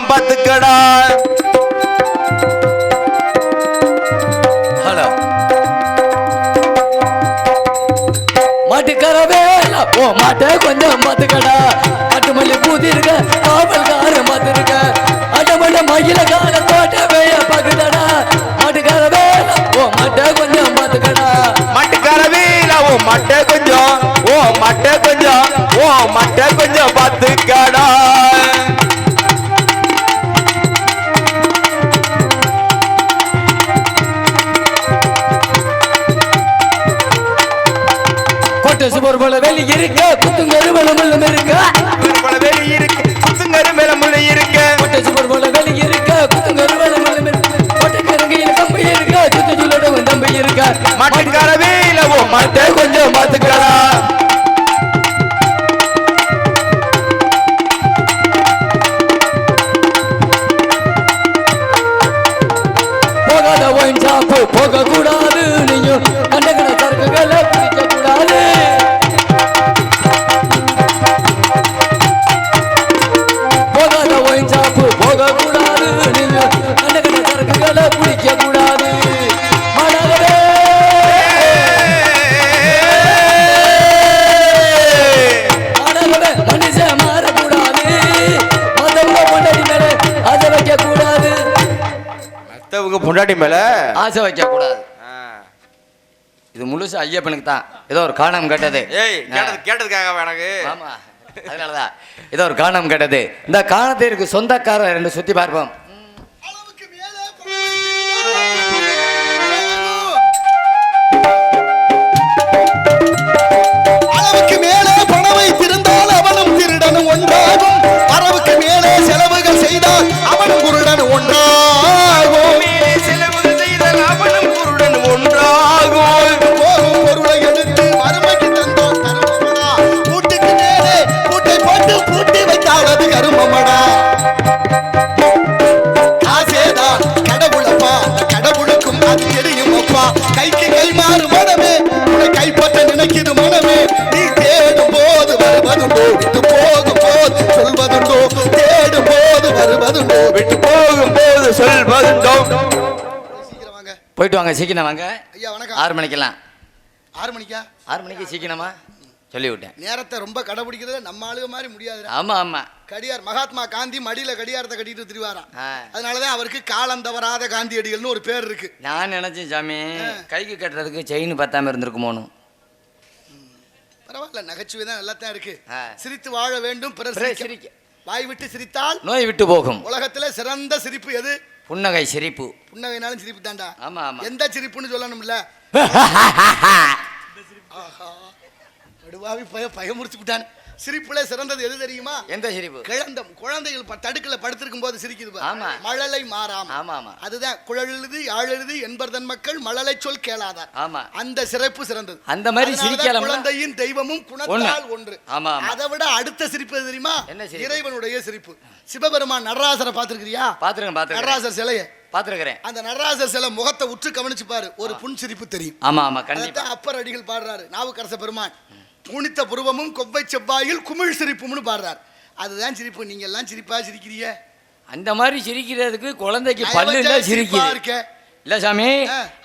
கொஞ்சம் பாத்துக்கடா. ஹலோ. மாட்டுக்கரவே ஓ மாட்டை கொஞ்சம் பார்த்துக்கடா அட்டு மல்லி பூத்தி இருக்க காவல்கார பார்த்துருக்க அட்டமல்ல மயில கால தோட்ட வேய பார்க்குதடா மாட்டுக்கரவே ஓ மாட்டை கொஞ்சம் பார்த்துக்கடா மாட்டுக்கார வீல ஓ மட்டை கொஞ்சம் ஓ மட்டை கொஞ்சம் ஓ மட்டை சுவர் போல வெளி இருக்க குத்துங்கரு மலம் இருக்க பல வெளி இருக்கு. சுத்துங்கரு மேல முள்ளு இருக்கு. கொட்டை சுவர் போல வெளி இருக்க. குத்துங்கரு மலம் இருக்க கொட்டை கருங்கையில் கம்பி இருக்க. சுத்து சுள்ளட தம்பி இருக்க மாட்டுக்கார வீல ஓ மட்டை கொஞ்சம் பாத்துக்கடா பொண்டாட்டி மேல. ஆசை வைக்க கூடாது இது முழுசு ஐயப்பனுக்கு தான். ஏதோ ஒரு காணம் கேட்டது. ஏய் கேட்டது கேட்டதுக்காக எனக்கு? ஆமா. அதனாலதான். ஏதோ ஒரு காணம் கேட்டது. இந்த காணத்திற்கு சொந்தக்காரர் ரெண்டு சுத்தி பார்ப்போம். ஒன்றாகும். வரவுக்கு மேலே செலவுகள் செய்தால் அவனும் குருடனும் ஒன்றாகும். வாங்க சீக்கிரம் வாங்க. ஐயா வணக்கம். ஆறு மணிக்கெல்லாம். ஆறு மணிக்கா? ஆறு மணிக்கு சீக்கிரமா? சொல்லி விட்டேன் நேரத்தை ரொம்ப கடைபிடிக்கிறது நம்ம ஆளுக மாதிரி முடியாதுடா. ஆமா ஆமா. கடியார் மகாத்மா காந்தி மடியில கடியாரத்தை கட்டிட்டு திரிவாராம். அதனாலதான் அவருக்கு காலம் தவறாத காந்தியடிகள்னு ஒரு பேர் இருக்கு. நான் நினைச்சேன் சாமி கைக்கு கட்டுறதுக்கு செயின் பத்தாம இருந்திருக்குமோன்னு. பரவாயில்ல நகைச்சுவை தான் நல்லா தான் இருக்கு. சிரித்து வாழ வேண்டும் பிறர் சிரிக்க. வாய் விட்டு சிரித்தால் நோய் விட்டு போகும். உலகத்துல சிறந்த சிரிப்பு எது? புன்னகை சிரிப்பு. புன்னகைனாலும் சிரிப்பு தாண்டா ஆமா ஆமா. எந்த சிரிப்புன்னு சொல்லணும்ல? ஆஹா. கடுவாவி பய பயமுறுத்தி விட்டான் சிரிப்புல சிறந்தது எது தெரியுமா? எந்த சிரிப்பு? கிழந்த குழந்தைகள் தடுக்கல படுத்திருக்கும் போது சிரிக்குது. ஆமா. மழலை மாறாம. ஆமா ஆமா. அதுதான் குழலெழுது யாழெழுது என்பர்தன் மக்கள் மழலை சொல் கேளாதார். ஆமா. அந்த சிறப்பு சிறந்தது. அந்த மாதிரி சிரிக்கலாம்னா- குழந்தையின் தெய்வமும் குணத்தால் ஒன்று. ஆமா. அதை விட அடுத்த சிரிப்பு தெரியுமா? இறைவனுடைய சிரிப்பு. சிவபெருமான் நடராசரை பார்த்திருக்கிறியா? பாத்துருக்கேன் பாத்துருக்கேன் நடராசர் சிலைய. பாத்துருக்கிறேன் அந்த நடராசர் சிலை முகத்தை உற்று கவனிச்சு பாரு. ஒரு புன் சிரிப்பு தெரியும். ஆமா ஆமா கண்டிப்பா. அப்பர் அடிகள் பாடுறாரு. நாவுக்கரச பெருமான். புனித்த புருவமும் கொவ்வை செவ்வாயில் குமிழ் சிரிப்பும்னு பாடுறார். அதுதான் சிரிப்பு. நீங்க எல்லாம் சிரிப்பா சிரிக்கிறீங்க? அந்த மாதிரி சிரிக்கிறதுக்கு குழந்தைக்கு நான் பல்லு சிரிப்பா இருக்க இல்ல சாமி.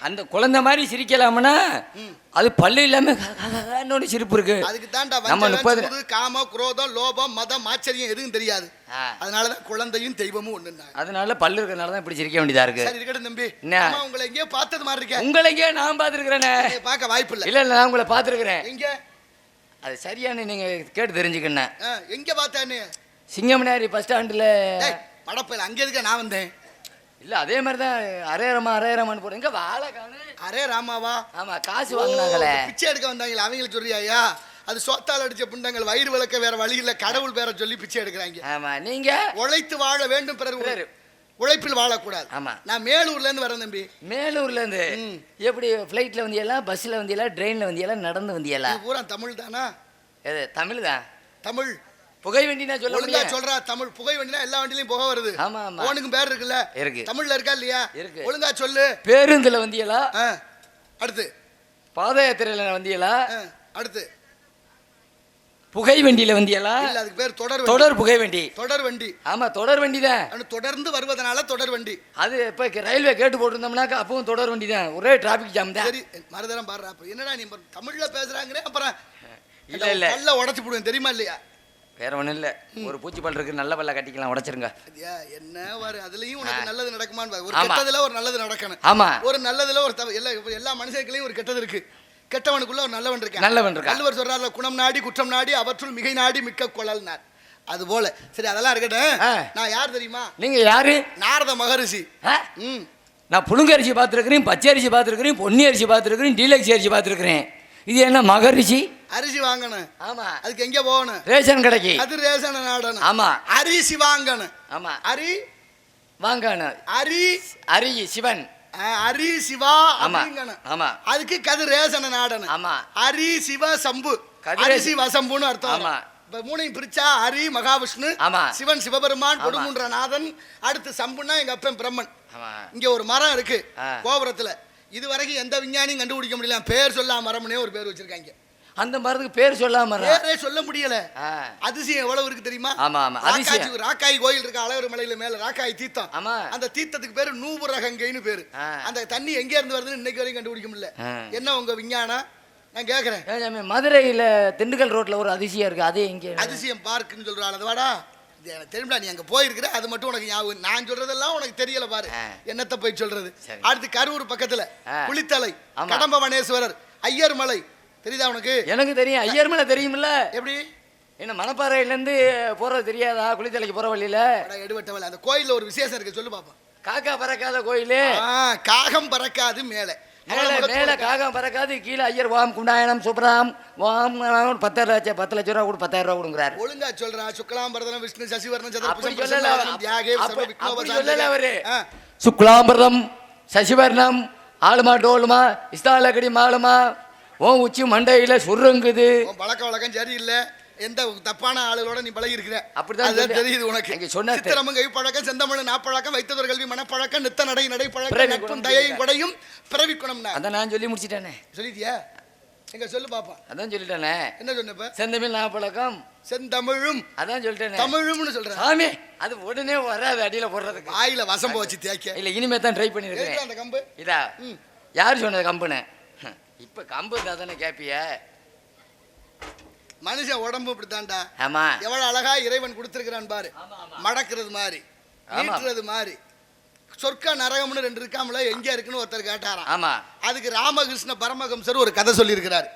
அந்த குழந்தை மாதிரி சிரிக்கலாம்னா அது பல்லு இல்லாம இன்னொரு சிரிப்பு இருக்கு. அதுக்கு தாண்டா நம்ம முப்பது காம குரோதம் லோபம் மதம் ஆச்சரியம் எதுவும் தெரியாது. அதனாலதான் குழந்தையும் தெய்வமும் ஒண்ணுன்னாங்க அதனால பல்லு இருக்கிறதுனால தான் இப்படி சிரிக்க வேண்டியதா இருக்கு. சரி இருக்கட்டும் தம்பி? அம்மா உங்களை எங்கேயோ பார்த்தது மாதிரி இருக்க உங்களுக்கே நான் பார்த்துருக்கிறேனே. பார்க்க வாய்ப்பு இல்ல. இல்ல இல்ல நான் உங்களை பார்த்துருக்கிறேன். எங்க? அது சரியான நீங்க கேட்டு தெரிஞ்சுக்கண்ணேன் ஆ, எங்க பார்த்தானே சிங்கமனாரி பஸ் ஸ்டாண்டில். படப்பையில அங்க இருக்க நான் வந்தேன்? இல்ல அதே மாதிரி தான் அரேரமா அரேரமான்னு போடுங்க எங்க வாழை காணு? அரே ராமாவா? ஆமா காசு வாங்கினாங்களே. பிச்சை எடுக்க வந்தாங்களே அவங்களுக்கு சொல்றியா அது சோத்தால் அடிச்ச புண்டங்கள் வயிறு விளக்க வேற வழி இல்ல கடவுள் பேரை சொல்லி பிச்சை எடுக்கிறாங்க. ஆமா நீங்க? உழைத்து வாழ வேண்டும் பிறர். உழைப்பில் வாழக்கூடாது. ஆமா. நான் மேலூர்ல இருந்து வரேன் தம்பி. மேலூர்ல இருந்து ம். எப்படி ஃப்ளைட்ல வந்தியெல்லாம் பஸ்ல வந்தியெல்லாம் ட்ரெயின்ல வந்தியெல்லாம் நடந்து வந்தியலா? இது பூரா தமிழ் தானா எது தமிழ் தான் தமிழ். புகை வண்டி நான் சொல்ல முடியும் சொல்றா தமிழ். புகை வண்டினா எல்லா வண்டிலையும் புகை வருது. ஆமா, ஆமா. உனக்கும் பேர் இருக்குல்ல. இருக்கு. தமிழ்ல இருக்கா இல்லையா? இருக்கு. ஒழுங்கா சொல்லு. பேருந்துல வந்தியலா? அடுத்து. பாத யாத்திரையில வந்தியலா அடுத்து. புகை வண்டியில வந்தியலா? இல்ல அதுக்கு பேர் தொடர். தொடர் புகை வண்டி தொடர் வண்டி. ஆமா தொடர் வண்டி தான் தொடர்ந்து வருவதனால தொடர் வண்டி. அது இப்ப ரயில்வே கேட்டு போட்டிருந்தோம்னாக்கா அப்பவும் தொடர் வண்டி தான் ஒரே டிராபிக் ஜாம் தான். சரி மறுதரம் பாடுறா அப்ப என்னடா நீ தமிழ்ல பேசுறாங்கறே அப்புறம் இல்ல இல்ல. பல்ல உடைச்சு போடுவேன் தெரியுமா இல்லையா? வேற ஒண்ணும் இல்ல. ஒரு பூச்சி பல் இருக்கு நல்ல பல்ல கட்டிக்கலாம் உடைச்சிருங்க. என்ன வாரு அதுலயும் உனக்கு நல்லது நடக்குமான்னு. ஒரு. கெட்டதுல ஒரு நல்லது நடக்கணும். ஆமா. ஒரு நல்லதுல ஒரு எல்லா எல்லா மனுஷனுக்குள்ளயும் ஒரு கெட்டது இருக்கு. கெட்டவனுக்குள்ள ஒரு நல்லவன் இருக்கான். நல்லவன் இருக்கான். நல்லவர் சொல்றாருல குணம் நாடி குற்றம் நாடி அவற்றுள் மிகை நாடி மிக்க கொள்ளல்னார் அது போல. சரி அதெல்லாம் இருக்கட்டும். நான் யார் தெரியுமா? நீங்க யாரு? நாரத மகரிஷி. நான் புழுங்க அரிசி பார்த்துருக்கிறேன் பச்சை அரிசி பார்த்துருக்கிறேன் பொன்னி அரிசி பார்த்துருக்கிறேன் டீலக்ஸ் அரிசி பார்த்துருக்கிறேன். இது என்ன மகரிஷி? அரிசி வாங்கணும். ஆமா. அதுக்கு எங்க போகணும்? ரேஷன் கடைக்கு. அது ரேசன நாடணும். ஆமா. அரிசி வாங்கணும். ஆமா. அரி? வாங்க அரி? அரி சிவன். அரி சிவா அப்படிங்கணும். ஆமா. அதுக்கு கது ரேசன நாடணும் ஆமா. அரி சிவ சம்பு. கதிரேச- வசம்புன்னு அர்த்தம் ஆமா. இப்ப மூணையும் பிரிச்சா ஹரி மகாவிஷ்ணு ஆமா. சிவன் சிவபெருமான். கொடுமுன்ற நாதன் அடுத்து சம்புன்னா எங்க அப்பன் பிரம்மன். இங்க ஒரு மரம் இருக்கு. கோபுரத்துல. இது வரைக்கும் எந்த விஞ்ஞானியும் கண்டுபிடிக்க முடியல. பேர் சொல்லா மரம்னே ஒரு பேர் வச்சிருக்காங்க. அந்த மரத்துக்கு பேர் சொல்லாம. பேரே சொல்ல முடியல. அதிசயம் எவ்வளவு இருக்கு தெரியுமா ஆமா, ஆமா. அதிசயம். ராக்காய் கோயில் இருக்கு அழகர் மலையில மேல ராக்காய் தீர்த்தம் ஆமா. அந்த தீர்த்தத்துக்கு பேரு நூபுரகங்கைன்னு பேரு. அந்த தண்ணி எங்க இருந்து வருதுன்னு இன்னைக்கு வரைக்கும் கண்டுபிடிக்க முடியல. என்ன உங்க விஞ்ஞானம் நான் கேக்குறேன் மதுரையில திண்டுக்கல் ரோட்ல ஒரு அதிசயம் இருக்கு அது எங்க அதிசயம் பார்க்குன்னு சொல்றாள் அது வாடா எனக்கு நீ அங்க போயிருக்கிற அது மட்டும் உனக்கு ஞாபகம் நான் சொல்றதெல்லாம் உனக்கு தெரியல பாரு. என்னத்த போய் சொல்றது. அடுத்து கரூர் பக்கத்துல. கடம்பவனேஸ்வரர் ஐயர் மலை தெரியுதா உனக்கு? எனக்கு தெரியும். ஐயர் மேல தெரியுமில்ல. எப்படி? என்ன மணப்பாறையில இருந்து போறது தெரியாதா? குளித்தலைக்கு போற வழியில? எடுபட்டவள. அந்த கோயில்ல ஒரு விசேஷம் இருக்கு. சொல்லு பாப்பா காக்கா பறக்காத கோயிலு. ஆ, காகம் பறக்காது மேலே. மேல மேல காகம் பறக்காது. கீழே ஐயர் வாம் குண்டாயனம் சுப்ராம் வாம் பத்தாயிரம் லட்சம் பத்து லட்ச ரூபா கொடு பத்தாயிரம் ரூபா கொடுக்குறாரு ஒழுங்கா சொல்றா. சுக்லாம் பரதனம் விஷ்ணு சொல்லல அவரு. ஆ. சுக்லாம்பரம் சசிவர்ணம் ஆளுமா டோலுமா இஸ்தாலக்கடி மாலுமா ஓ உச்சி மண்டையில சுருங்குது. உன் பழக்க வழக்கம் சரியில்லை. எந்த தப்பான ஆளுகளோட நீ பழகி இருக்கிற அப்படிதான். தெரியுது உனக்கு. அங்க சொன்னாரு. சித்திரமும் கை பழக்கம் செந்தமிழ் நாப்பழக்கம் வைத்ததொரு கல்வி மனப்பழக்கம் நித்த நடை நடை பழக்கம் நட்பும் தயையும். கொடையும் பிறவி குணம்னா அதான் நான் சொல்லி முடிச்சிட்டேனே. சொல்லிட்டியா? எங்க சொல்லு பாப்பா. அதான் சொல்லிட்டேனே. என்ன சொன்னப்ப செந்தமிழ் நாப்பழக்கம். செந்தமிழும். அதான் சொல்லிட்டேனே. தமிழும்னு சொல்றேன். சாமி அது உடனே வராது அடியில போடுறதுக்கு. வாயில வசம்ப வச்சு தேய்க்க. இல்ல இனிமே தான் ட்ரை பண்ணிருக்கேன் அந்த கம்பு? இதா ம். யார் சொன்னது கம்புன்னு? இப்ப கம்பு இருந்தா தானே கேப்பிய? மனுஷன் உடம்பு இப்படித்தான்டா. ஆமா. எவ்வளவு அழகா இறைவன் கொடுத்திருக்கிறான் பாரு. மடக்கிறது மாதிரி. நீட்டுறது மாதிரி. சொர்க்க நரகம்னு ரெண்டு இருக்காமல எங்க இருக்குன்னு ஒருத்தர் கேட்டாராம். ஆமா. அதுக்கு ராமகிருஷ்ண பரமஹம்சர் ஒரு கதை சொல்லியிருக்கிறார்.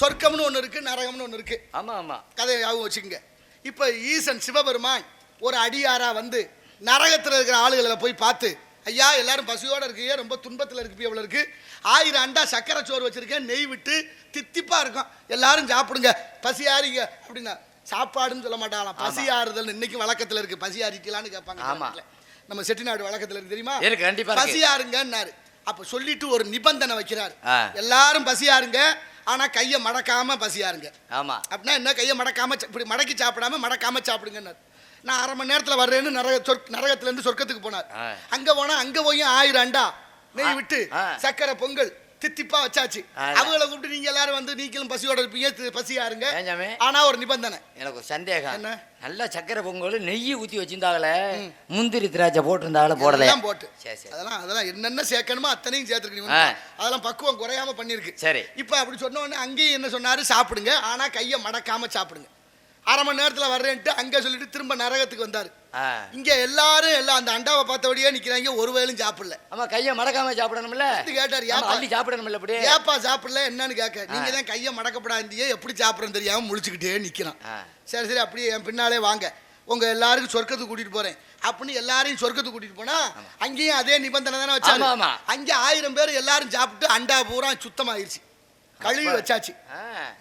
சொர்க்கம்னு ஒன்று இருக்கு நரகம்னு ஒன்று இருக்கு. ஆமா ஆமா. கதையை ஞாபகம் வச்சுக்கோங்க. இப்போ ஈசன் சிவபெருமான் ஒரு அடியாரா வந்து நரகத்தில் இருக்கிற ஆளுகளை போய் பார்த்து ஐயா எல்லாரும் பசியோட இருக்கீங்க ரொம்ப துன்பத்தில் இருக்கு எவ்வளோ இருக்கு. ஆயிரம் அண்டா சக்கரை சோறு வச்சிருக்கேன் நெய் விட்டு தித்திப்பா இருக்கும். எல்லாரும் சாப்பிடுங்க. பசி ஆறீங்க அப்படின்னா சாப்பாடுன்னு சொல்ல மாட்டாங்களாம். பசி ஆறுதல் இன்னைக்கு வழக்கத்தில் இருக்கு. பசி ஆறிக்கலான்னு கேட்பாங்க ஆமா. நாட்டுல. நம்ம செட்டிநாடு வழக்கத்தில் இருக்கு தெரியுமா? இருக்கு, கண்டிப்பா இருக்கு. பசி ஆறுங்கன்னாரு அப்ப சொல்லிட்டு ஒரு நிபந்தனை வைக்கிறார். எல்லாரும் பசி ஆறுங்க ஆனா கையை மடக்காம பசி ஆறுங்க ஆமா. அப்படின்னா என்ன? கையை மடக்காம சா- இப்படி மடக்கி சாப்பிடாம மடக்காம சாப்பிடுங்கன்னார். நான் அரை மணி நேரத்துல வர்றேன்னு நரக சொர்க் நரகத்துல இருந்து சொர்க்கத்துக்கு போனார். அங்க போனா அங்க போய் ஆயிரம் அண்டா நெய் விட்டு. சக்கரை பொங்கல் தித்திப்பா வச்சாச்சு. அவங்கள கூப்பிட்டு நீங்க எல்லாரும் வந்து நீங்களும் பசியோட இருப்பீங்க ஏன் சாமி? ஆனா ஒரு நிபந்தனை. எனக்கு ஒரு சந்தேகம். என்ன? நல்லா சக்கரை பொங்கல் நெய் ஊத்தி வச்சிருந்தாங்களே முந்திரி திராட்சை போட்டிருந்தாங்களே போடல போட்டு. சரி சரி. அதெல்லாம் அதெல்லாம் என்னென்ன சேர்க்கணுமோ அத்தனையும். சேர்த்துருக்கீங்க அதெல்லாம் பக்குவம் குறையாம பண்ணிருக்கு சரி. இப்போ அப்படி சொன்ன உடனே அங்கேயும் என்ன சொன்னாரு? சாப்பிடுங்க. ஆனா கையை மடக்காம சாப்பிடுங்க. அரை மணி நேரத்துல வர்றேன்ட்டு அங்க சொல்லிட்டு திரும்ப நரகத்துக்கு வந்தாரு. இங்க எல்லாரும் எல்லாம் அந்த அண்டாவை பார்த்தபடியே நிக்கிறாங்க ஒரு வேலும் சாப்பிடல. ஆமா கையை மடக்காம சாப்பிடணும்ல? கேட்டாரு ஏப்பா? அள்ளி சாப்பிடணும்ல அப்படி ஏப்பா சாப்பிடல என்னன்னு கேட்க நீங்க தான் கையை மடக்கப்படாந்தியே எப்படி சாப்பிட்றேன்னு தெரியாம முழிச்சுக்கிட்டே நிக்கிறான். ஆ. சரி சரி அப்படியே என் பின்னாலே வாங்க. உங்க எல்லாருக்கும் சொர்க்கத்துக்கு கூட்டிட்டு போறேன். அப்படின்னு எல்லாரையும் சொர்க்கத்துக்கு கூட்டிட்டு போனா அங்கேயும் அதே நிபந்தனை தானே ஆமா. அங்க ஆயிரம் பேர் எல்லாரும் சாப்பிட்டு அண்டா பூரா சுத்தமாயிருச்சு. கழுவி வச்சாச்சு.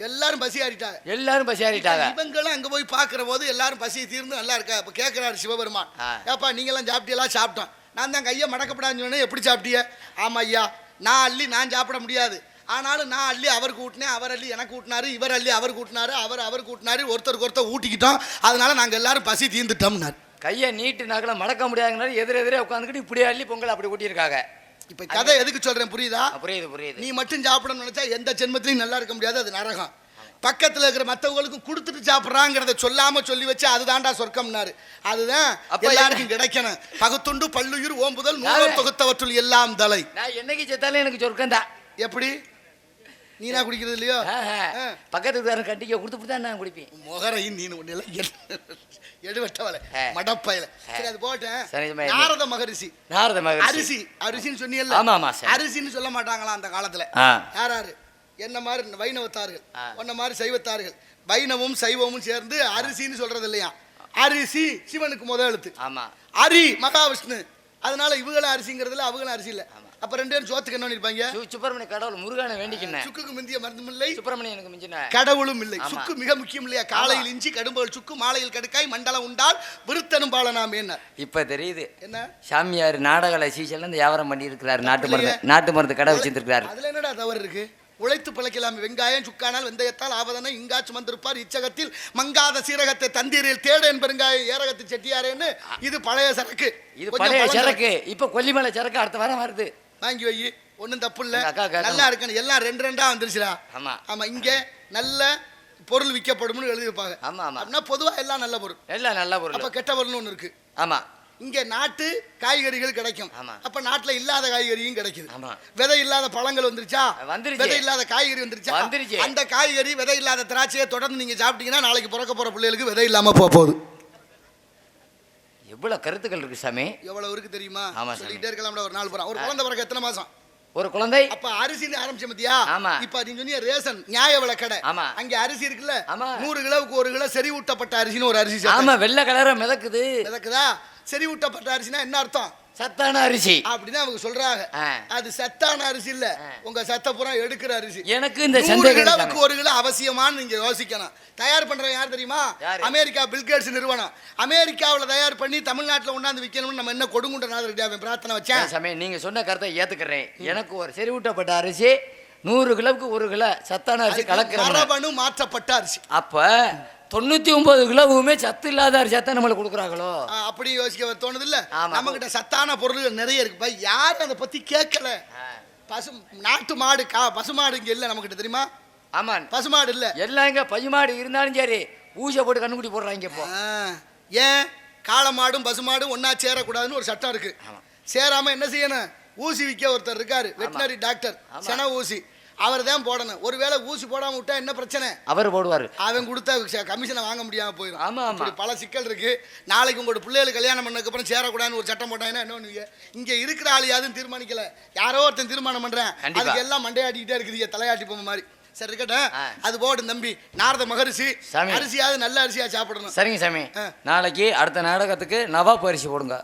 எல்லாரும் பசி ஆறிட்டாங்க எல்லாரும் பசி ஆறிட்டாங்க இவங்களும் அங்க போய் பாக்குற போது எல்லாரும் பசி தீர்ந்து நல்லா இருக்கா? இப்ப கேக்குறாரு சிவபெருமான். ஏப்பா நீங்க எல்லாம் சாப்பிட்டீங்களா? சாப்பிட்டோம். நான் தான் கையை மடக்கப்படாதுன்னு எப்படி சாப்பிட்டிய ஆமா ஐயா நான் அள்ளி நான் சாப்பிட முடியாது. ஆனாலும் நான் அள்ளி அவருக்கு ஊட்டினேன். அவர் அள்ளி எனக்கு ஊட்டினாரு. இவர் அள்ளி அவர் கூட்டினாரு அவர் அவர் கூட்டினாரு ஒருத்தருக்கு ஒருத்தர் ஊட்டிக்கிட்டோம். அதனால நாங்க எல்லாரும் பசி தீர்ந்துட்டோம்னாரு. கையை நீட்டு நகல மடக்க முடியாதுனால எதிர எதிரே உட்காந்துக்கிட்டு இப்படி அள்ளி பொங்கல் அப்படி ஊட்டியிருக்காங்க. இப்ப கதை எதுக்கு சொல்றேன் புரியுதா? புரியுது புரியுது. நீ மட்டும் சாப்பிடணும்னு நினைச்சா எந்த ஜென்மத்திலையும் நல்லா இருக்க முடியாது அது நரகம். பக்கத்துல இருக்கிற மத்தவங்களுக்கும் கொடுத்துட்டு சாப்பிடுறாங்கிறத சொல்லாம சொல்லி வச்சு அதுதான்டா சொர்க்கம்னாரு. அதுதான் எல்லாருக்கும் கிடைக்கணும். பகுத்துண்டு பல்லுயிர் ஓம்புதல் நானே- தொகுத்தவற்றுள் எல்லாம் தலை. நான் என்னைக்கு செத்தாலும் எனக்கு சொர்க்கம் தான் எப்படி? நீனா குடிக்கிறது இல்லையோ. பக்கத்து வீட்டுக்காரன் கட்டிக்க கொடுத்து தான் நான் குடிப்பேன். முகரை நீ ஒண்ணு எடுவட்டவலை. மடப்பையில. சரி அது போட்டேன். சரி, இது மாதிரி- நாரத மகரிஷி. நாரத மகரிஷி. அரிசி. அரிசின்னு சொன்னீங்கல்ல ஆமா, ஆமா, சரி. அரிசின்னு சொல்ல மாட்டாங்களா அந்த காலத்துல. யார் யாரு? என்ன மாதிரி வைணவத்தார்கள். உன்ன மாதிரி சைவத்தார்கள். வைணவமும் சைவமும் சேர்ந்து அரிசின்னு சொல்றது இல்லையா அரிசி சிவனுக்கு முத எழுத்து. ஆமா. அரி மகாவிஷ்ணு. அதனால இவங்களும் அரிசிங்கிறதுல அவங்களும் அரிசி இல்ல. அப்ப ரெண்டு பேரும் சோத்துக்கு என்ன பண்ணிருப்பாங்க? சு- சுப்பிரமணிய கடவுள் முருகனை வேண்டிக்கினேன். சுக்குக்கு முந்திய மருந்தும் இல்லை சுப்பிரமணியன் எனக்கு மிஞ்சின கடவுளும் இல்லை. சுக்கு மிக முக்கியம் இல்லையா? காலையில் இஞ்சி கடும்பல் சுக்கு மாலையில் கடுக்காய் மண்டலம் உண்டால் விருத்தனும் பாலனாம் என்ன? இப்ப தெரியுது. என்ன? சாமியார் நாடக சீசல்ல இந்த வியாபாரம் பண்ணி இருக்கிறாரு நாட்டு மருந்து. நாட்டு மருந்து கடை வச்சிருக்காரு அதுல என்னடா தவறு இருக்கு? உழைத்து பிழைக்கலாம். வெங்காயம் சுக்கானால் வெந்தயத்தால் ஆவதன இங்கா சுமந்திருப்பார். இச்சகத்தில் மங்காத சீரகத்தை தந்தீரில் தேடு என்பருங்காய ஏரகத்து செட்டியாரேன்னு இது பழைய சரக்கு. இது பழைய சரக்கு. இப்ப கொல்லிமலை சரக்கு அடுத்த வாரம் வருது. வாங்கி வை. ஒண்ணும் தப்பு இல்ல. நல்லா இருக்குன்னு எல்லாம் ரெண்டு ரெண்டா வந்துருச்சுடா. ஆமா. ஆமா இங்க நல்ல பொருள் விற்கப்படும்னு எழுதியிருப்பாங்க. ஆமா ஆமா. அப்படின்னா பொதுவா எல்லாம் நல்ல பொருள். எல்லாம் நல்ல பொருள். அப்ப கெட்ட பொருள்னு ஒண்ணு இருக்கு. ஆமா. இங்க நாட்டு காய்கறிகள் கிடைக்கும். அப்ப நாட்டுல இல்லாத காய்கறியும் கிடைக்குது. விதை இல்லாத பழங்கள் வந்துருச்சா. விதை இல்லாத காய்கறி வந்துருச்சா. அந்த காய்கறி விதை இல்லாத திராட்சையை தொடர்ந்து நீங்க சாப்பிட்டீங்கன்னா நாளைக்கு பிறக்க போற பிள்ளைகளுக்கு விதை இல்லாம போக போகுது. எவ்வளவு கருத்துக்கள் இருக்கு சாமி? எவ்வளவு இருக்கு தெரியுமா? ஆமா. சொல்லிட்டே இருக்கலாம்ல ஒரு நாள் போறோம். ஒரு குழந்தை பிறக்க எத்தனை மாசம்? ஒரு குழந்தை? அப்ப அரிசின்னு ஆரம்பிச்ச மத்தியா ஆமா. இப்ப நீங்க சொன்னீங்க ரேஷன் நியாய விலை கடை. ஆமா. அங்க அரிசி இருக்குல்ல? ஆமா. நூறு கிலோவுக்கு ஒரு கிலோ செறிவூட்டப்பட்ட அரிசின்னு ஒரு அரிசி ஆமா வெள்ளை கலர மிதக்குது. மிதக்குதா? செறிவூட்டப்பட்ட அரிசினா என்ன அர்த்தம்? சத்தான அரிசி. அப்படின்னு அவங்க சொல்றாங்க. அது சத்தான அரிசி இல்ல. உங்க சத்த புறம் எடுக்கிற அரிசி. எனக்கு இந்த கிலோவுக்கு. ஒரு கிலோ அவசியமான்னு நீங்க யோசிக்கணும். தயார் பண்றவங்க யார் தெரியுமா? அமெரிக்கா பில்கேட்ஸ் நிறுவனம். அமெரிக்காவுல தயார் பண்ணி தமிழ்நாட்டுல கொண்டாந்து விற்கணும்னு நம்ம என்ன கொடுங்குன்ற நாதர் பிரார்த்தனை வச்சேன்? சாமி நீங்க சொன்ன கருத்தை ஏத்துக்கிறேன். எனக்கு ஒரு செறிவூட்டப்பட்ட அரிசி நூறு கிலோவுக்கு ஒரு கிலோ சத்தான அரிசி மரபணு மாற்றப்பட்ட அரிசி. அப்ப தொண்ணூத்தி ஒன்பது கிலோவுமே சத்து இல்லாத சத்தை நம்மளுக்கு கொடுக்குறாங்களோ? அப்படி யோசிக்க தோணுது இல்ல ஆமா. நம்ம கிட்ட சத்தான பொருள்கள் நிறைய இருக்கு. பா யாரும் அதை பத்தி கேட்கல. பசு நாட்டு மாடு கா பசுமாடு இங்க இல்ல நம்ம கிட்ட தெரியுமா ஆமான் பசுமாடு இல்ல. எல்லாம் இங்க பசுமாடு இருந்தாலும் சரி ஊசை போட்டு கண்ணுக்குட்டி போடுறாங்க இப்போ. ஏன்? காளமாடும் பசுமாடும் ஒண்ணா சேரக்கூடாதுன்னு ஒரு சட்டம் இருக்கு. ஆமா. சேராம என்ன செய்யணும்? ஊசி விற்க ஒருத்தர் இருக்காரு. Veterinary doctor. ஆமா. சென ஊசி. அவர் தான் போடணும். ஒருவேளை ஊசி போடாம விட்டா என்ன பிரச்சனை? அவர் போடுவாரு. அவன் கொடுத்த கமிஷனை வாங்க முடியாம போயிடும் ஆமா, ஆமா. பல சிக்கல் இருக்கு. நாளைக்கு உங்களோட பிள்ளைகள் கல்யாணம் பண்ணதுக்கு அப்புறம் சேரக்கூடாதுன்னு ஒரு சட்டம் போட்டாங்கன்னா என்ன இங்க இருக்கிற ஆள் யாரும் தீர்மானிக்கல. யாரோ ஒருத்தன் தீர்மானம் பண்றேன். அதுக்கு எல்லாம் மண்டையாட்டிக்கிட்டே இருக்குது தலையாட்டி பொம்மை மாதிரி. சரி இருக்கட்டும். அது போடும் தம்பி. நாரத மகரிஷி. அரிசியாவது நல்ல அரிசியா சாப்பிடணும். சரிங்க சாமி. நாளைக்கு அடுத்த நாடகத்துக்கு நவாப் அரிசி போடுங்க.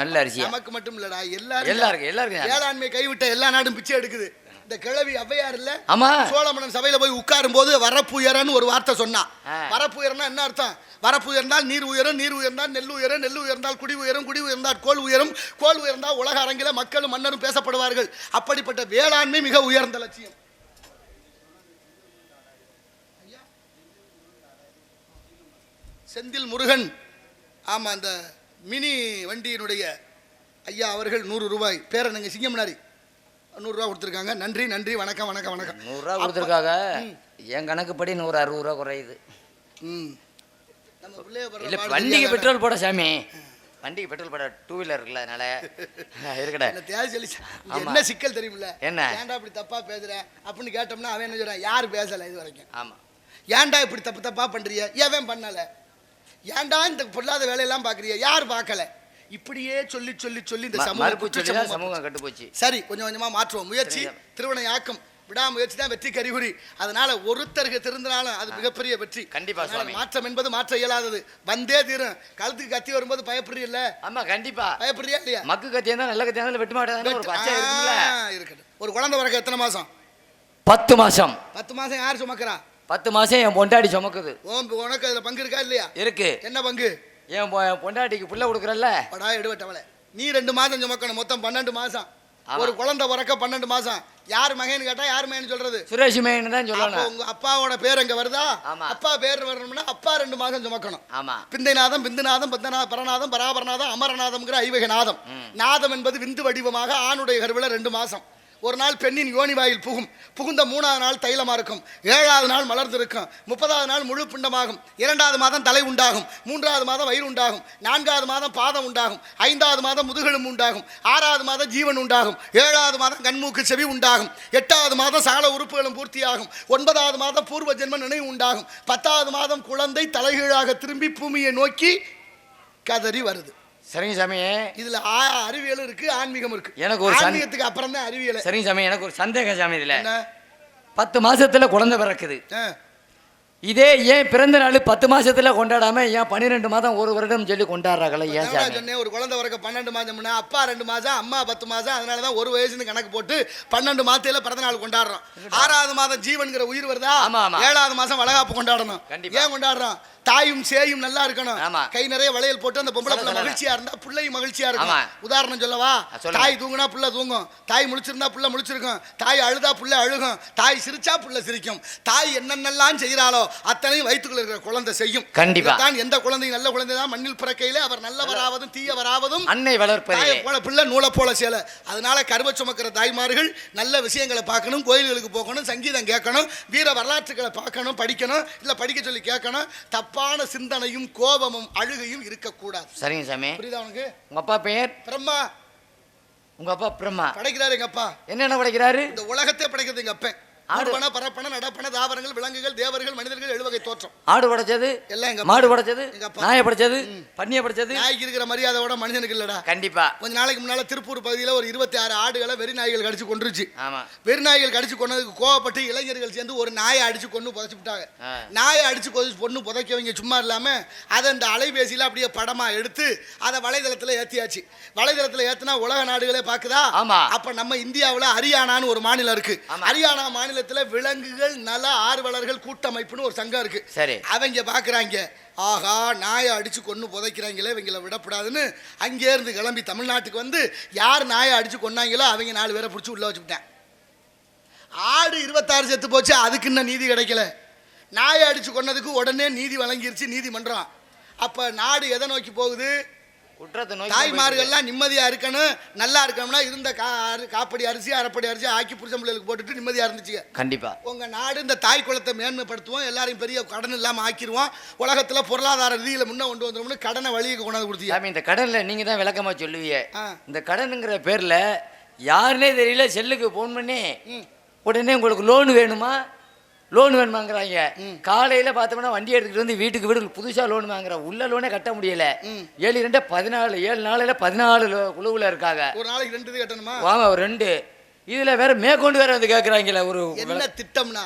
நல்ல அரிசியா. நமக்கு மட்டும் இல்லடா எல்லாரும் எல்லாருக்கும் எல்லாருக்கும் வேளாண்மை கைவிட்ட எல்லா நாடும் பிச்சை எடுக்குது. இந்த கிழவி ஔவையார் இல்ல? ஆமா. சோழமன்னன் சபையில போய் உட்காரும் போது வரப்புயரன்னு ஒரு வார்த்தை சொன்னான் ஆ. வரப்புயரன்னா என்ன அர்த்தம்? வரப்பு உயர்ந்தால் நீர் உயரும் நீர் உயர்ந்தால் நெல் உயரும் நெல் உயர்ந்தால் குடி உயரும் குடி உயர்ந்தால் கோல் உயரும். கோல் உயர்ந்தால் உலக அரங்கில மக்களும் மன்னரும் பேசப்படுவார்கள். அப்படிப்பட்ட வேளாண்மை மிக உயர்ந்த லட்சியம். செந்தில் முருகன். ஆமா அந்த மினி வண்டியினுடைய ஐயா அவர்கள் நூறு ரூபாய். பேரனுங்க சிங்கம்னாரி நூறுரூவா கொடுத்துருக்காங்க. நன்றி நன்றி வணக்கம் வணக்கம் வணக்கம். நூறுரூவா கொடுத்துருக்காங்க. என் கணக்குப்படி நூறு அறுபது ரூபா குறையுது ம். இல்ல வண்டிக்கு. பெட்ரோல் போட சாமி. வண்டிக்கு பெட்ரோல் போட டூ வீலர் இருக்குல்ல அதனால. இருக்கட தேவை சொல்லி. என்ன சிக்கல் தெரியுமில்ல? என்ன? ஏன்டா இப்படி தப்பா பேசுற? அப்படின்னு கேட்டோம்னா அவன் என்ன சொல்றான்? யாரு பேசல இது வரைக்கும். ஆமா. ஏன்டா இப்படி தப்பு தப்பா பண்றிய ஏன் பண்ணல? ஏன்டா இந்த பொல்லாத வேலையெல்லாம் பாக்குறிய யார் பார்க்கல இப்படியே சொல்லி சொல்லி சொல்லி இந்த சமூகம் சமூகம் கெட்டு போச்சு. சரி கொஞ்சம் கொஞ்சமா மாற்றுவோம். முயற்சி சரிங்க. திருவினையாக்கம் விடாமுயற்சி தான் வெற்றி கறிகுறி அதனால ஒருத்தருக்கு திருந்தினாலும் அது மிகப்பெரிய வெற்றி. கண்டிப்பா. மாற்றம் என்பது மாற்ற இயலாதது. வந்தே தீரும். கழுத்துக்கு கத்தி வரும்போது பயப்படுறீல்ல ஆமா கண்டிப்பா. பயப்படுறியா இல்லையா? மக்கு கத்தியா இருந்தா நல்ல கத்தியா இருந்தாலும் வெட்டு மாட்டேன் ஆ, இருக்கட்டும். ஒரு குழந்தை பிறக்க எத்தனை மாசம்? பத்து மாசம். பத்து மாசம் யார் சுமக்கிறா? பத்து மாசம் என் பொண்டாட்டி சுமக்குது. உனக்கு அதுல பங்கு இருக்கா இல்லையா? இருக்கு. என்ன பங்கு? பொ- பொண்டாட்டிக்கு புள்ள கொடுக்குறல்ல? படா எடுவட்டவளை நீ ரெண்டு மாசம் சுமக்கணும் மொத்தம் பன்னெண்டு மாசம். ஒரு குழந்தை பிறக்க பன்னெண்டு மாசம் யார் மகன் கேட்டா யார் மகன் சொல்றது? சுரேஷ் மேன்னு தான் சொல்லணும். உங்க அப்பாவோட பேர் அங்க வருதா. அப்பா பேர் வரணும்னா அப்பா ரெண்டு மாசம் சுமக்கணும். ஆமா. பிந்தைநாதம் பிந்துநாதம் பத்தநா பரநாதம் பராபரநாதம் அமரநாதம்ங்கிற ஐவக நாதம். நாதம் என்பது விந்து வடிவமாக ஆணுடைய கருவில ரெண்டு மாசம் ஒரு நாள் பெண்ணின் யோனி வாயில் புகும். புகுந்த மூணாவது நாள் தைலமாக இருக்கும். ஏழாவது நாள் மலர்ந்திருக்கும். முப்பதாவது நாள் முழு பிண்டமாகும். இரண்டாவது மாதம் தலை உண்டாகும். மூன்றாவது மாதம் வயிறு உண்டாகும். நான்காவது மாதம் பாதம் உண்டாகும். ஐந்தாவது மாதம் முதுகெலும்பு உண்டாகும். ஆறாவது மாதம் ஜீவன் உண்டாகும். ஏழாவது மாதம் கண்மூக்கு செவி உண்டாகும். எட்டாவது மாதம் சால உறுப்புகளும் பூர்த்தியாகும். ஒன்பதாவது மாதம் பூர்வ ஜென்ம நினைவு உண்டாகும். பத்தாவது மாதம் குழந்தை தலைகீழாக திரும்பி பூமியை நோக்கி கதறி வருது. சரிங்க சாமி. இதுல அறிவியலும் இருக்கு ஆன்மீகம் இருக்கு. எனக்கு ஒரு ஆன்மீகத்துக்கு அப்புறம் தான் அறிவியல். சரிங்க சாமி எனக்கு ஒரு சந்தேகம் சாமி இதுல. பத்து மாசத்துல குழந்தை பிறக்குது. இதே ஏன் பிறந்த நாள் பத்து மாசத்துல கொண்டாடாம ஏன் பன்னிரெண்டு மாதம் ஒரு வருடம் சொல்லி கொண்டாடுறாங்களே ஏன் சாமி? சொன்னேன் ஒரு குழந்தை பிறக்க பன்னெண்டு மாதம் முன்ன அப்பா ரெண்டு மாசம் அம்மா பத்து மாசம் அதனால தான் ஒரு வயசுன்னு கணக்கு போட்டு பன்னெண்டு மாதத்துல பிறந்த நாள் கொண்டாடுறோம். ஆறாவது மாதம் ஜீவன்கிற உயிர் வருதா. ஏழாவது மாசம் வளகாப்பு கொண்டாடணும். ஏன் கொண்டாடுறோம்? தாயும் சேயும் நல்லா இருக்கணும். கை நிறைய வளையல் போட்டு அந்த பொம்பளை பிள்ளை. மகிழ்ச்சியா இருந்தா பிள்ளையும் மகிழ்ச்சியா இருக்கும். உதாரணம் சொல்லவா. தாய் தூங்குனா புள்ள தூங்கும். தாய் முழிச்சிருந்தா புள்ள முழிச்சிருக்கும். தாய் அழுதா புள்ள அழுகும். தாய் சிரிச்சா புள்ள சிரிக்கும். தாய் என்னென்னலாம் செய்கிறாளோ அத்தனையும் வயிற்றுக்குள்ள இருக்கிற குழந்தை செய்யும். கண்டிப்பா. தான் எந்த குழந்தை நல்ல குழந்தை தான். மண்ணில் பிறக்கையிலே அவர் நல்லவராவதும் தீயவராவதும் அன்னை வளர்ப்பதே. தாயை போல பிள்ளை நூலை போல சேலை. அதனால கருவ சுமக்கிற தாய்மார்கள் நல்ல விஷயங்களை பார்க்கணும் கோயில்களுக்கு போகணும் சங்கீதம் கேட்கணும் வீர வரலாற்றுகளை பார்க்கணும் படிக்கணும் இல்லை படிக்க சொல்லி கேட்கணும். தப்பான சிந்தனையும் கோபமும் அழுகையும் இருக்கக்கூடாது. சரிங்க சாமி. புரியுதா உனக்கு? உங்க அப்பா பெயர்? பிரம்மா. உங்க அப்பா பிரம்மா. படைக்கிறாரு எங்க அப்பா. என்னென்ன படைக்கிறாரு? இந்த உலகத்தை படைக்கிறது எங்க அப்பன். ஆடு. ஆடுபன பரப்பன நடப்பன தாவரங்கள் விலங்குகள் தேவர்கள் மனிதர்கள் எழுவகை தோற்றம். ஆடு படைச்சது எல்லாம் எங்க மாடு படைச்சது. நாயை படைச்சது பன்னியை படைச்சது. நாய்க்கு இருக்கிற மரியாதையோட மனிதனுக்கு இல்லடா. கண்டிப்பா. கொஞ்ச நாளைக்கு முன்னால திருப்பூர் பகுதியில் ஒரு இருபத்தி ஆறு ஆடுகளை வெறி நாய்கள் கடிச்சு கொண்டுருச்சு ஆமா. வெறிநாய்கள் கடிச்சு கொண்டதுக்கு கோவப்பட்டு இளைஞர்கள் சேர்ந்து ஒரு நாயை அடிச்சு கொண்டு புதைச்சு விட்டாங்க. நாயை அடிச்சு பொண்ணு புதைக்கவங்க சும்மா இல்லாம அதை அந்த அலைபேசியில அப்படியே படமா எடுத்து அதை வலைதளத்துல ஏத்தியாச்சு. வலைதளத்துல ஏத்துனா உலக நாடுகளே பாக்குதா? ஆமா. அப்ப நம்ம இந்தியாவுல ஹரியானான்னு ஒரு மாநிலம் இருக்கு. ஹரியானா மாநிலத்துல விலங்குகள் நல ஆர்வலர்கள் கூட்டமைப்புன்னு ஒரு சங்கம் இருக்கு. சரி. அவங்க பாக்குறாங்க. ஆகா நாயை அடிச்சு கொண்டு புதைக்கிறாங்களே இவங்கள விடக்கூடாதுன்னு அங்கே இருந்து கிளம்பி தமிழ்நாட்டுக்கு வந்து யார் நாயை அடிச்சு கொன்னாங்களோ அவங்க நாலு பேரை பிடிச்சி உள்ள வச்சுக்கிட்டேன் ஆடு இருபத்தாறு செத்து போச்சு அதுக்கு இன்னும் நீதி கிடைக்கல. நாயை அடிச்சு கொன்னதுக்கு உடனே நீதி வழங்கிருச்சு நீதிமன்றம். அப்ப நாடு எதை நோக்கி போகுது? தாய்மார்கள்லாம் நிம்மதியா இருக்கணும் நல்லா இருக்கணும்னா இருந்த கா காப்படி அரிசி அரைப்படி அரிசி ஆக்கி புருஷன் பிள்ளைகளுக்கு போட்டுட்டு நிம்மதியா இருந்துச்சு கண்டிப்பா. உங்க நாடு இந்த தாய் குலத்தை மேன்மைப்படுத்துவோம் எல்லாரையும் பெரிய கடன் இல்லாம ஆக்கிடுவோம் உலகத்துல பொருளாதார ரீதியில முன்ன கொண்டு வந்துரும்னு கடனை வழியை கொண்டாந்து கொடுத்தீங்க. இந்த கடன்ல நீங்க தான் விளக்கமா சொல்லுவீங்க. இந்த கடனுங்கிற பேர்ல யாருனே தெரியல செல்லுக்கு போன் பண்ணி. உடனே உங்களுக்கு லோன் வேணுமா? லோன் வேணுமாங்கிறாங்க. காலையில பார்த்தோம்னா வண்டி எடுத்துக்கிட்டு வந்து வீட்டுக்கு வீடு புதுசா லோன் வாங்குற உள்ள லோனே கட்ட முடியல. ஏழு ரெண்டு பதினாலு ஏழு நாளையில பதினாலு குழுவுல இருக்காங்க. ஒரு நாளைக்கு ரெண்டு கட்டணுமா? வாங்க ரெண்டு. இதுல வேற மேற்கொண்டு வேற வந்து கேக்குறாங்கல்ல ஒரு என்ன திட்டம்னா.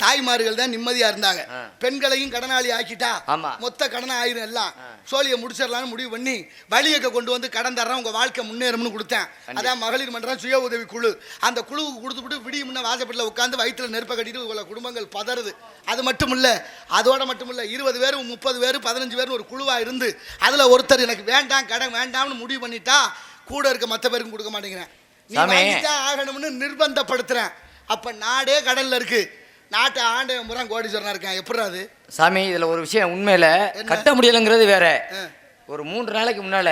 தாய்மார்கள் தான் நிம்மதியா இருந்தாங்க. பெண்களையும் கடனாளி ஆக்கிட்டா. மொத்த கடனை ஆயிரும் எல்லாம் சோழியை முடிச்சிடலாம்னு முடிவு பண்ணி வழியக்க கொண்டு வந்து கடன் தர்றேன் உங்க வாழ்க்கை முன்னேறும்னு கொடுத்தேன். அதான் மகளிர் மன்றம் சுய உதவி குழு. அந்த குழுவுக்கு கொடுத்துட்டு விடிய முன்ன வாசப்பட்டில் உட்காந்து வயிற்றுல நெருப்ப கட்டிட்டு உங்களை குடும்பங்கள் பதறுது. அது மட்டும் இல்ல அதோட மட்டும் இல்ல இருபது பேர் முப்பது பேர் பதினஞ்சு பேர் ஒரு குழுவா இருந்து அதுல ஒருத்தர் எனக்கு வேண்டாம் கடன் வேண்டாம்னு முடிவு பண்ணிட்டா கூட இருக்க மற்ற பேருக்கும் கொடுக்க மாட்டேங்கிறேன். சாமி. ஆகணும்னு நிர்பந்தப்படுத்துறேன். அப்ப நாடே கடல்ல இருக்கு. நாட்டை ஆண்டவன் முறை கோடீஸ்வரனா இருக்கான். எப்படி அது? சாமி இதுல ஒரு விஷயம் உண்மையில? கட்ட முடியலங்கிறது வேற. ஒரு மூன்று நாளைக்கு முன்னால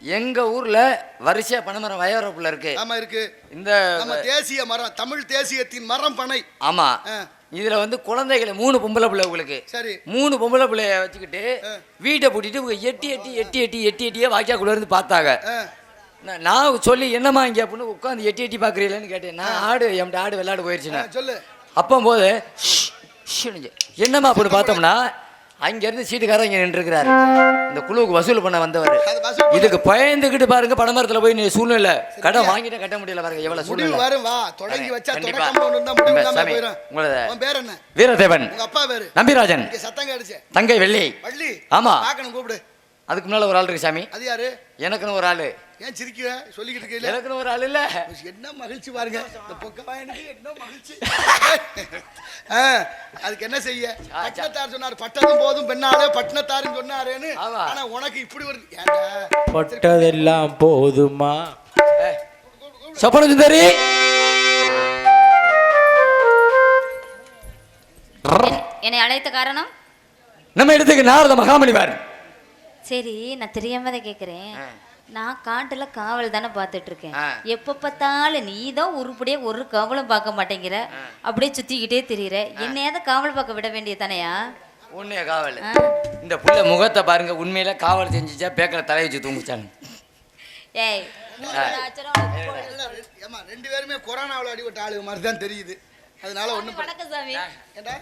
எங்க ஊர்ல வரிசையா பனைமரம் வயவரப்புல இருக்கு. ஆமா இருக்கு. இந்த நம்ம தேசிய மரம் தமிழ் தேசியத்தின் மரம் பனை ஆமா. இதுல வந்து குழந்தைகளை மூணு பொம்பளை பிள்ளை உங்களுக்கு. சரி. மூணு பொம்பளை பிள்ளைய வச்சுக்கிட்டு. வீட்டை பூட்டிட்டு எட்டி எட்டி எட்டி எட்டி எட்டி எட்டியே வாய்க்காக்குள்ள இருந்து பார்த்தாங்க. நான் நான் சொல்லி என்னம்மா இங்க அப்படின்னு உட்காந்து எட்டி எட்டி பாக்குறீங்களேன்னு கேட்டேன். நான் ஆடு என் ஆடு விளையாடு ஆ, போயிருச்சுன்னா சொல்லு அப்போ போது என்னம்மா அப்படின்னு பார்த்தோம்னா அங்க இருந்து சீட்டுக்காரர் இங்க நின்றுக்கிறாரு இந்த குழுவுக்கு வசூல் பண்ண வந்தவர். இதுக்கு பயந்துகிட்டு பாருங்க பணமரத்துல போய் நீ சூழ்நிலை. கடன் வாங்கிட்டு கட்ட முடியல பாருங்க எவ்வளவு முடிவு சூழ்நிலை வரும் வா. தொடங்கி வச்சா வீரதேவன். உங்க அப்பா பேரு? நம்பிராஜன். தங்கை வெள்ளி. வள்ளி. ஆமா. பார்க்கணும் கூப்பிடு. அதுக்கு முன்னால ஒரு ஆள் இருக்கு சாமி. அது யாரு? எனக்குன்னு ஒரு ஆளு. ஏன் சிரிக்கிற? சொல்லிக்கிட்டு இருக்கீங்களே எனக்குன்னு ஒரு ஆள் இல்ல. என்ன மகிழ்ச்சி பாருங்க. இந்த பொக்க என்ன மகிழ்ச்சி. ஆ, அதுக்கு என்ன செய்ய? பட்டணத்தார் சொன்னார் பட்டதும் போதும் பெண்ணாலே பட்டணத்தாருன்னு சொன்னாரேன்னு. ஆனா உனக்கு இப்படி ஒரு பட்டதெல்லாம் போதுமா? சொப்பன சுந்தரி. என்- என்னை அழைத்த காரணம்? நம்ம இடத்துக்கு நாரத மகாமணிவர். சரி நான் தெரியாம தான் கேட்குறேன் நான் காட்டுல காவல் தானே பார்த்துட்டு இருக்கேன். எப்ப பார்த்தாலும் நீ தான் உருப்படியா ஒரு காவலும் பார்க்க மாட்டேங்கிற. அப்படியே சுத்திக்கிட்டே திரியிற. என்னையாவது காவல் பார்க்க விட வேண்டியது தானையா? உண்மையா காவல். இந்த புள்ள முகத்தை பாருங்க உண்மையில காவல் செஞ்சுச்சா பேக்கல தலை வச்சு தூங்குச்சான்னு. ஏய் ரெண்டு பேருமே கொரோனாவில் அடிபட்ட ஆளு மாதிரி தான் தெரியுது. அதனால ஒண்ணும் வணக்கம் சாமி.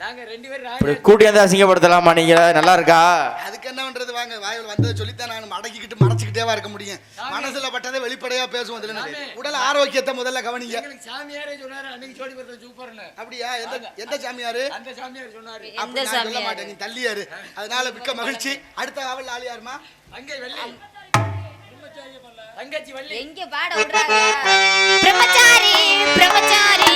நாங்க ரெண்டு இப்படி கூட்டி வந்து அசிங்கப்படுத்தலாமா நீங்க? நல்லா இருக்கா அதுக்கு என்ன பண்றது? வாங்க வாயில் வந்ததை சொல்லித்தான் நான் மடக்கிக்கிட்டு மறைச்சிக்கிட்டேவா இருக்க முடியும். மனசுல பட்டதை வெளிப்படையா பேசுவோம் இதுல உடல் ஆரோக்கியத்தை முதல்ல கவனிங்க. சாமியாரே சொன்னாரு அன்னைக்கு சொல்லி கொடுத்த சூப்பர்னு. அப்படியா? எந்த எந்த சாமியாரு? அந்த சாமியார் சொன்னாரு. நான் சொல்ல மாட்டேன் நீ தள்ளியாரு. அதனால மிக்க மகிழ்ச்சி. அடுத்த காவல் ஆள் யாருமா அங்கே வெள்ளி. தங்கச்சி வள்ளி. எங்க பாட விடுறாங்க? பிரம்மச்சாரி பிரம்மச்சாரி.